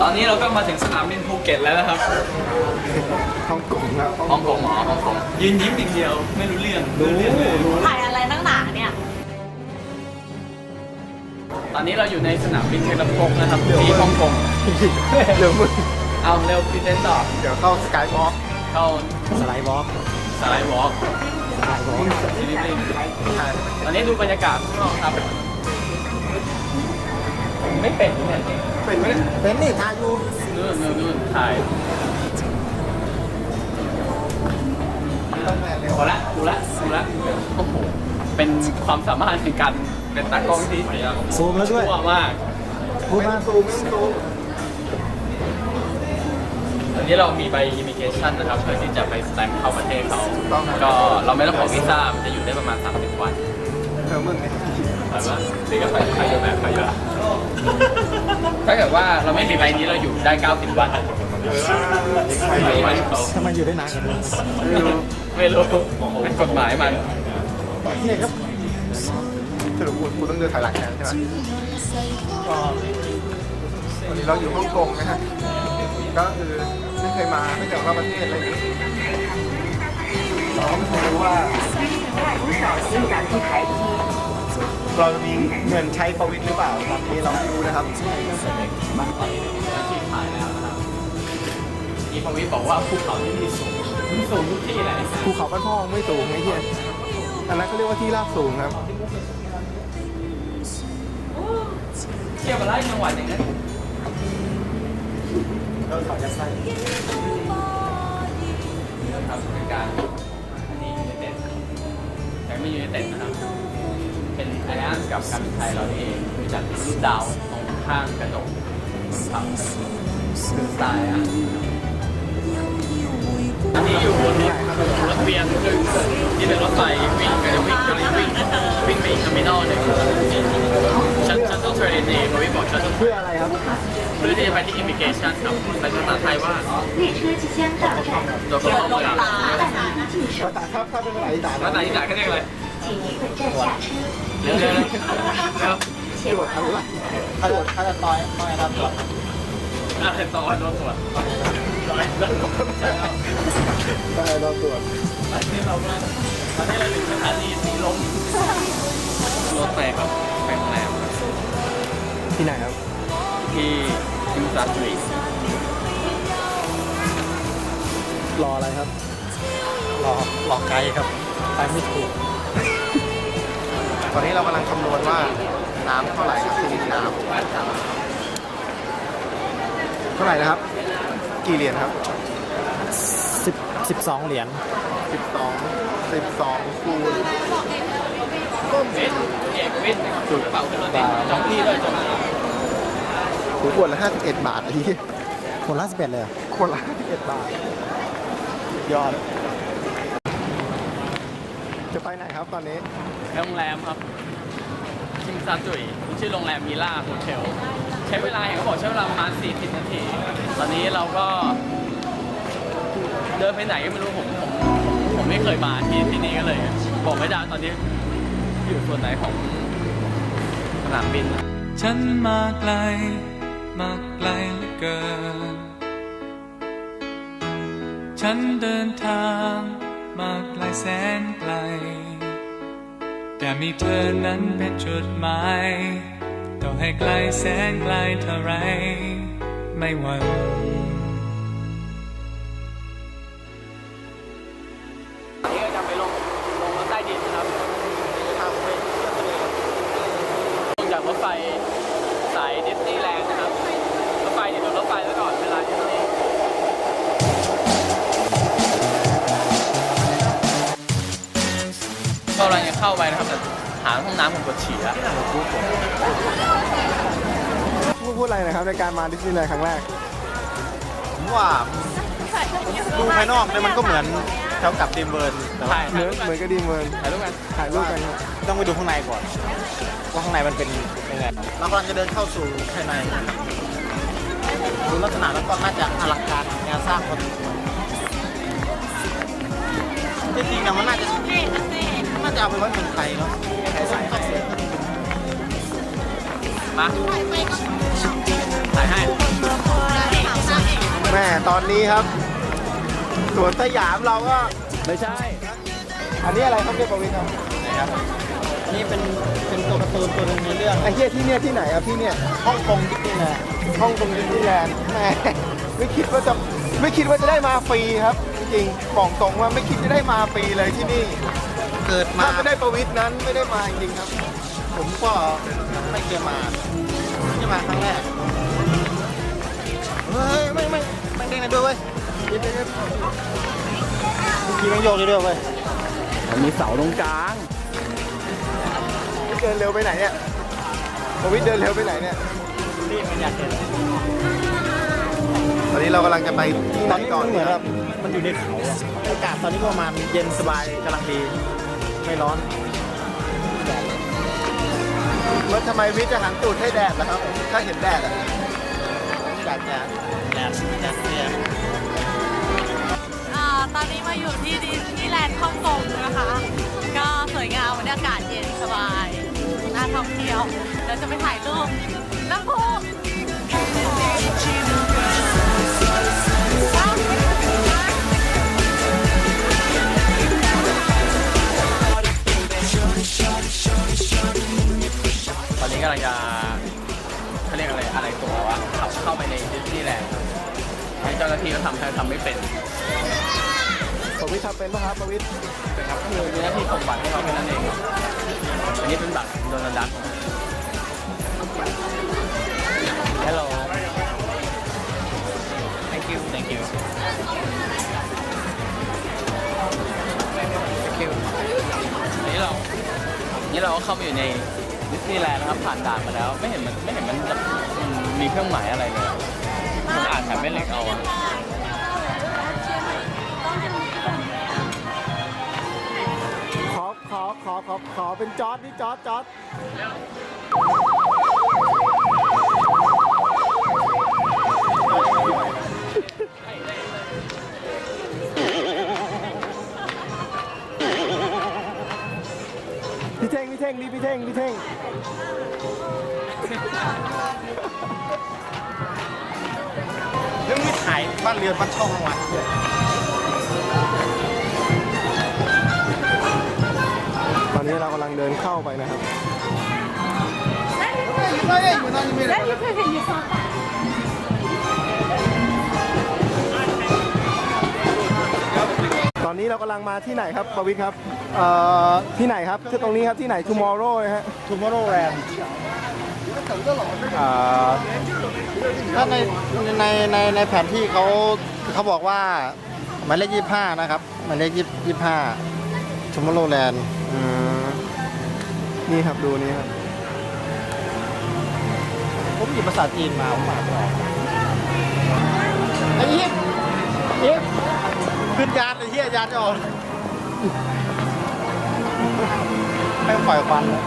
ตอนนี้เราก็มาถึงสนามบินภูเก็ตแล้วนะครับฮ่องกงครับฮ่องกงหมอฮ่องกงยืนยิ้มอย่างเดียวไม่รู้เรื่องรู้เรื่องเลยถ่ายอะไรตั้งหนาเนี่ย ตอนนี้เราอยู่ในสนามบินเทเลพกนะครับที่ฮ่องกงเดี๋ยวมึงเอาเร็วพรีเซนต์ต่อเดี๋ยวเข้าสกายวอล์กเข้าสไลด์วอล์กสไลด์วอล์กสไลด์วอล์กทีนี้ตอนนี้ดูบรรยากาศข้างนอกครับ ไม่เป็นเนี่ยเป็นไหมเป็นนี่ทายูนู่นนู่นนู่นถ่ายต้องแม่เร็วพอละดูละดูละโอ้โหเป็นความสามารถในการเป็นตากล้องที่ซูมแล้วด้วยชั่วมากพูดมาซูมไม่ต้องซูมตอนนี้เรามีใบอิมิเกชันนะครับเพื่อที่จะไปสแตมป์เข้าประเทศเขาต้องครับก็เราไม่ต้องขอวีซ่ามันจะอยู่ได้ประมาณ 30 วันเธอมึงเนี่ย แต่ว่านี่ก็ไปไปเยอะแบบไปเยอะถ้าเกิดว่าเราไม่มีใบนี้เราอยู่ได้ 90 วันไม่วันเขาทำไมอยู่ได้นานกันเลยไม่รู้ไม่รู้เป็นกฎหมายมันนี่ครับสรุปคุณคุณต้องเดินถอยหลังกันใช่ไหมก็วันนี้เราอยู่ฮ่องกงนะฮะก็คือไม่เคยมาไม่เคยเข้าประเทศอะไรอย่างนี้เราก็ไม่เคยรู้ว่า เราจะมีเงินใช้ประวิตรหรือเปล่าตอนนี้เราไม่รู้นะครับมันตอนนี้เป็นอาชีพถ่ายแล้วนะครับอีพวิทย์บอกว่าภูเขาที่นี่สูงสูงทุกที่แหละภูเขาบ้านพ่อไม่สูงไอ้เหี้ยอันนั้นเขาเรียกว่าที่ราบสูงครับเทียบกับไร่จังหวัดอย่างนั้นเราถอยจะใส่ครับเป็นการอันนี้ยูไนเต็ดแต่ไม่ยูไนเต็ดนะครับ เป็นไอแอนกับการบินไทยเราเองมีจัดรูปดาวตรงข้างกระจกครับคือสไตล์อะอันนี้อยู่บนรถเวียนคือที่เป็นรถไฟวิ่งก็จวิ่งก็เวิ่งวิ่งไปอีกเทอร์มินอลหนึ่งชันชันต้องเทรนเองเราไม่บอกชันต้องเพื่ออะไรครับเพื่อที่จะไปที่อิมิเกชันครับไปภาษาไทยว่าตัวเขาบอกว่าภาษาครับถ้าเป็นภาษาอีสานภาษาอีสานก็เรียกอะไร 请离本站下车。 เร็วเร็วเร็วเร็ว ตรวจอะไรถ้าถ้าจะต่อยต่อยรับตรวจ อะไรต่อโดนตรวจร้อยโดนตรวจใช่แล้ว ต่อยเราตรวจ ตอนนี้เราก็ตอนนี้เราถึงสถานีสีลมรถไฟครับไปโรงแรม ที่ไหนครับ ที่คิมซาสตรีท รออะไรครับ รอรอไกด์ครับไปไม่ถูก ต อนนี้เรากำลังคำนวณว่าน้ำเท่าไหร่ครับที่นี่น้ำเท่าไหร่นะครับ กี่เหรียญครับสิบสิบสองเหรียญสิบสองสิบสองคูณวินเอกวินจุดกระเป๋าขึ้นรถติดจองที่ด้วยจองที่ถูกขวดละห้าสิบเอ็ดบาทไอ้ที่คนละสิบเอ็ดเลยเหรอขวดละห้าสิบเอ็ดบาทยอด จะไปไหนครับตอนนี้ไปโรงแรมครับคิมซาสตรีทชื่อโรงแรมมิล่าโฮเทลใช้เวลาเห็นเขาบอกใช้เวลาประมาณ 40 นาที ตอนนี้เราก็เดินไปไหนก็ไม่รู้ผมผมผมไม่เคยมาที่ที่นี่ก็เลย บอกไม่ได้ตอนนี้อยู่ส่วนไหนของสนามบินอะฉันมาไกล มาไกลเหลือเกิน ฉันเดินทาง มาไกลแสนไกล แต่มีเธอนั้นเป็นจุดหมายต่อให้ไกลแสนไกลเท่าไร ไม่หวั่นนี้ก็จะไปลงลงรถใต้ดินนะครับทางไปเที่ยวทะเลลงจากรถไฟ เข้าไปนะครับแต่หาห้องน้ำผมปวดฉี่แล้วพูดพูดอะไรนะครับในการมาดิสนีย์แลนด์ครั้งแรกผมว่าดูภายนอกเนี่ยมันก็เหมือนแถวกับดีมเวิร์นแต่ว่าถ่ายเหถ่ายรูปกันมือนเหมือนกับดีเมืองถ่ายรูปกันถ่ายรูปกันครับต้องไปดูข้างในก่อนว่าข้างในมันเป็นยังไงเรากำลังจะเดินเข้าสู่ภายในดูลักษณะแล้วก็น่าจะอลังการงานสร้างพอสมควรที่จริงเนี่ยมันน่าจะ น่าจะเอาไปไว้เมืองไทยเนาะใส่ใส่มาถ่ายให้ม่ตอนนี้ครับสวนสยามเราก็ ไม่ใช่ อันนี้อะไรครับเรียกประวินครับนะครับอันนี้เป็นเป็นตัวการ์ตูนตัวหนึงในเรื่องไอ้เหี้ยที่เนี่ยที่ไหนครับที่เนี่ยฮ่องกงที่นี่นะฮ่องกงดิสนีย์แลนด์แหมไม่คิดว่าจะไม่คิดว่าจะได้มาฟรีครับ จริงๆบอกตรงว่าไม่คิดจะได้มาฟรีเลยที่นี่ เกิดมาถ้าไม่ได้ประวิทย์นั้นไม่ได้มาจริงๆครับ ผมก็ไม่เคยมานี่มาครั้งแรกเฮ้ยไม่ไม่ไม่เด้งเลยด้วยเว้ยเดี๋ยวเดี๋ยวเดี๋ยวขี่มันโยกเลยด้วยเว้ยมันมีเสาตรงกลางเดินเร็วไปไหนเนี่ยประวิทย์เดินเร็วไปไหนเนี่ยนี่มันอยากเห็นตอนนี้เรากำลังจะไปที่ไหตนอนนี้ก่อนมันเหมือนคแบรับบมันอยู่ในเขาอะอากาศตอนนี้ก็ประมาณเย็นสบายกำลังดี ไม่ร้อนแล้วทำไมวิทย์จะหันตูดให้แดดล่ะครับ ถ้าเห็นแดดอะอยากจะแดดจะเสียอ่าตอนนี้มาอยู่ที่ดิสนีย์แลนด์ฮ่องกงนะคะ ก็สวยงามบรรยากาศเย็นสบายน่าท่องเที่ยวเราจะไปถ่ายรูปน้ำพุ กำลังจะเขาเรียกอะไรอะไรตัววะขับเข้าไปในดิสนีย์แลนด์ให้เจ้าหน้าที่เขาทำให้ทำไม่เป็นประวิทย์ทำเป็นป่ะครับประวิทย์นะครับคือมีหน้าที่ส่งบัตรให้เขาแค่นั้นเองอันนี้เป็นบัตรโดนัลด์ดัก Hello Thank you Thank you Thank you อันนี้เรา นี่เราก็เข้ามาอยู่ในดิส นีย์และนะครับผ่านด่านมาแล้ว ไม่เห็นมันไม่เห็นมันจะมีเครื่องหมายอะไรเลยผมอ่านแถบไม่เหล็กเอาอะขอขอขอขอขอเป็นจอร์ดนี่จอร์ดจอร์ด ท่งพี่เท่งนี่พี่เท่งพี่เท่งยังไม่ถ่ายบ้านเรือนบ้านช่องข้างหลังตอนนี้เรากำลังเดินเข้าไปนะครับ ตอนนี้เรากำลังมาที่ไหนครับประวิทย์ครับเอ่อที่ไหนครับคือตรงนี้ครับที่ไหน tomorrow นะฮะ Tomorrowland อ่าถ้าในในในในแผนที่เขาเขาบอกว่าหมายเลขยี่ห้านะครับหมายเลขยี่ยี่ห้า Tomorrowland อืมนี่ครับดูนี่ครับผมหยิบภาษาจีนมาผมอ่านไม่ออกไอ้เหี้ยเหี้ย ขึ้นยานไอ้เหี้ยยานจะออกให้ปล่อยควันแล้ว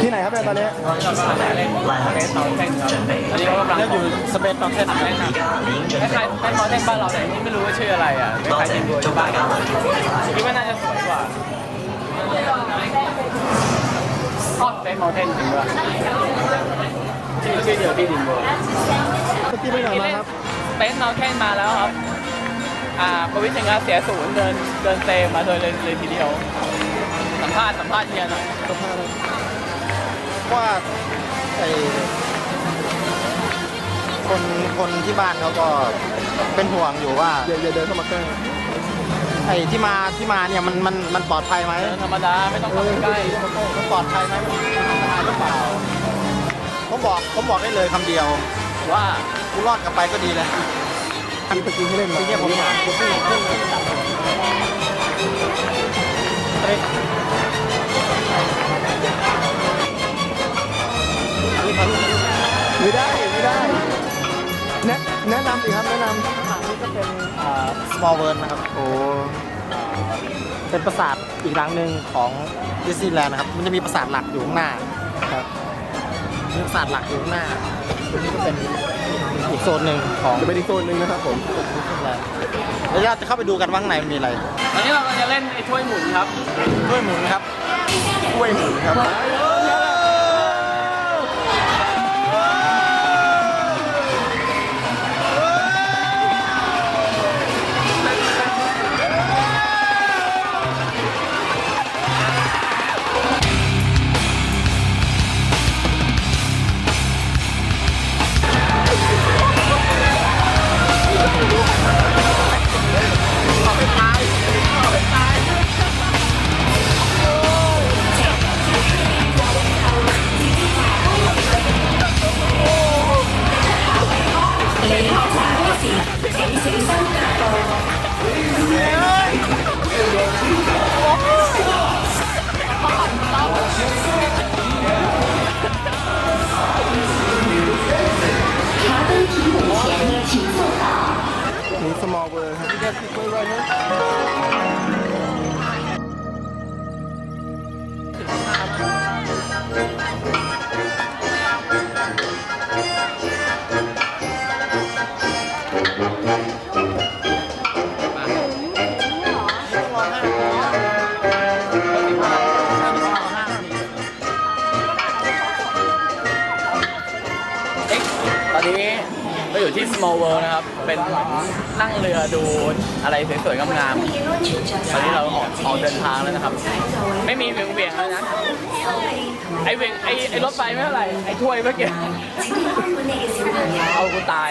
ที่ไหนครับเนี่ยตอนนี้เราจะมาเล่นเฟสเตาเทนครับอันนี้เขากำลังแล้วอยู่สเปนตอนเทนแนะนำคล้ายๆคล้ายๆเตาเทนบ้านเราแต่อันนี่ไม่รู้ว่าชื่ออะไรอะคล้ายๆดินบัวที่บ้านเราคิดว่าน่าจะสวยกว่าทอดเฟสเตาเทนจริงด้วย ชื่อชื่อเดียวที่ดินบัวเมื่อกี้ไปไหนมาครับเต็นท์เมาเทนมาแล้วครับ อ่าประวิทย์ถึงกับเสียศูนย์เดินเดินเซมาโดยเลยเลยทีเดียว สัมภาษณ์สัมภาษณ์เฮียหน่อยว่าไอ้คนคนที่บ้านเขาก็เป็นห่วงอยู่ว่าอย่าอย่าเดินเข้ามาใกล้ไอ้ที่มาที่มาเนี่ยมันมันมันปลอดภัยไหมเดินธรรมดาไม่ต้องเข้าไปใกล้มันปลอดภัยไหมมันอันตรายหรือเปล่า ผมบอกผมบอกได้เลยคำเดียว ว่ากูรอดกลับไปก็ดีแล้วมีตะกี้ให้เล่นมาทีเนี้ยผมถามผมพี่ขึ้นเฮ้ยอันนี้เขาลูกไม่ได้ไม่ได้แนะแนะนำอีกครับแนะนทางนี้ก็เป็นอ่า small world นะครับำโอ้เป็นปราสาทอีกหลังหนึ่งของดิสนีย์แลนด์นะครับ มันจะมีปราสาทหลักอยู่ข้างหน้า ครับมีปราสาทหลักอยู่ข้างหน้าตรงนี้ก็เป็นอีกโซนหนึ่งของจะเป็นอีกโซนหนึ่งนะครับผมดิสนีย์แลนด์เดี๋ยวเราจะเข้าไปดูกันว่าข้างในมันมีอะไร ตอนนี้เรากำลังจะเล่นไอ้ถ้วยหมุนครับด้วยหมุนครับกล้วยหมุนครับ อ อยู่ที่ Small World นะครับ เป็นนั่งเรือดูอะไรสวยๆงามๆตอนนี้เราออกออกเดินทางแล้วนะครับ ไม่มีเวียงเวียงๆแล้วนะ ไอเวียงไอไอรถไฟไม่เท่าไหร่ ไอถ้วยเมื่อกี้ เอากูตาย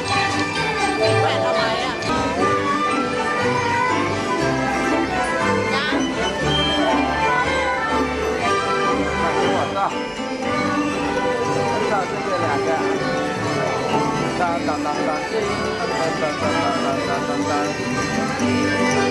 当当当当，当当当当当当当。上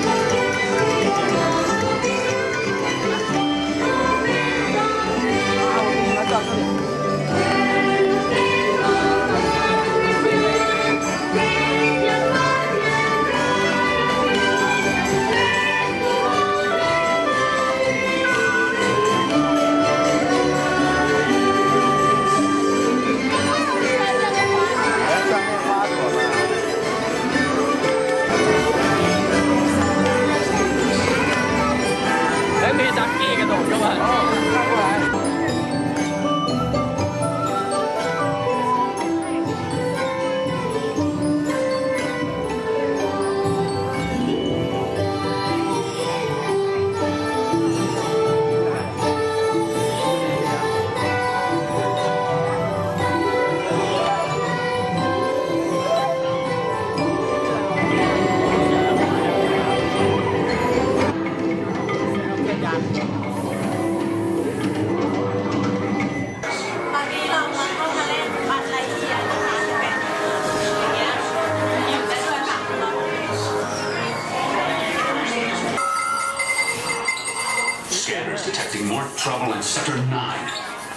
Detecting more trouble in Sector 9.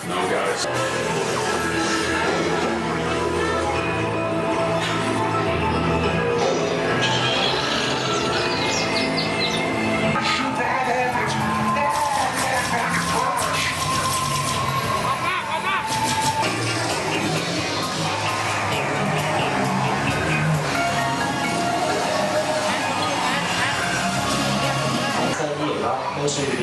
No, guys. Five,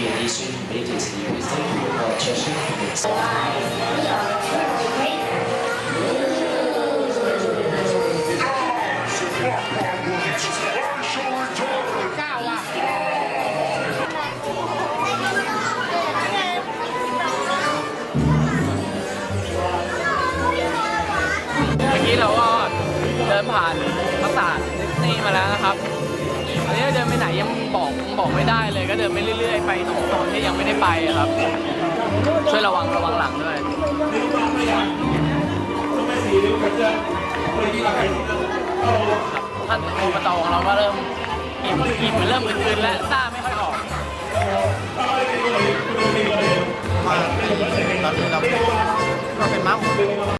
เมื่อกี้เราก็เดินผ่านปราสาทดิสนีย์มาแล้วนะครับ ตอนนี้เดินไปไหนยังบอก บอกไม่ได้เลยก็เดินไปเรื่อยๆ ไปตรงโซนที่ยังไม่ได้ไปอะครับ ช่วยระวังระวังหลังด้วยท่านอบตของเราก็เริ่มอิ่มอิ่มเริ่มมึนๆและซ่าไม่ค่อยออก ตอนนี้เราเราเป็นม้าหมุน